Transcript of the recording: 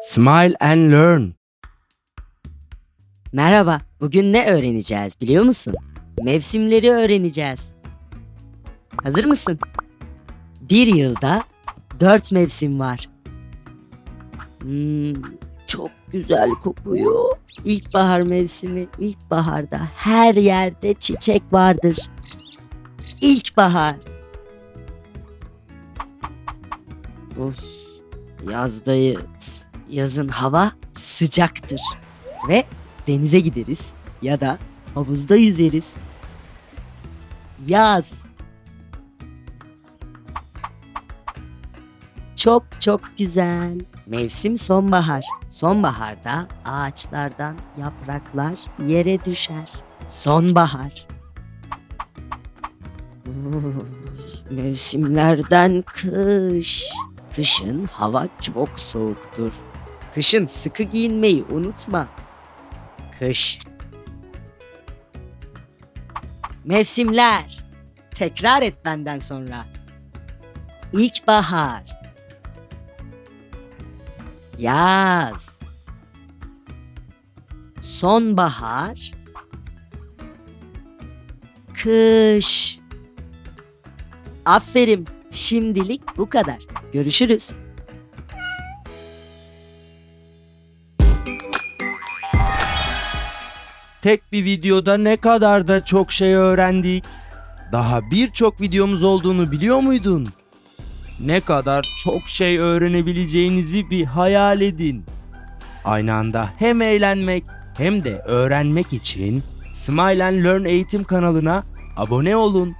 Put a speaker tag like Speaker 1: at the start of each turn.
Speaker 1: Smile and learn.
Speaker 2: Merhaba, bugün ne öğreneceğiz biliyor musun? Mevsimleri öğreneceğiz. Hazır mısın? Bir yılda dört mevsim var. Hmm, çok güzel kokuyor. İlkbahar mevsimi, ilkbaharda her yerde çiçek vardır. İlkbahar. Of, yazdayız. Yazın hava sıcaktır. Ve denize gideriz ya da havuzda yüzeriz. Yaz. Çok çok güzel. Mevsim sonbahar. Sonbaharda ağaçlardan yapraklar yere düşer. Sonbahar. Mevsimlerden kış. Kışın hava çok soğuktur. Kışın sıkı giyinmeyi unutma. Kış. Mevsimler. Tekrar et benden sonra. İlkbahar. Yaz. Sonbahar. Kış. Aferin. Şimdilik bu kadar. Görüşürüz.
Speaker 1: Tek bir videoda ne kadar da çok şey öğrendik. Daha birçok videomuz olduğunu biliyor muydun? Ne kadar çok şey öğrenebileceğinizi bir hayal edin. Aynı anda hem eğlenmek hem de öğrenmek için Smile and Learn eğitim kanalına abone olun.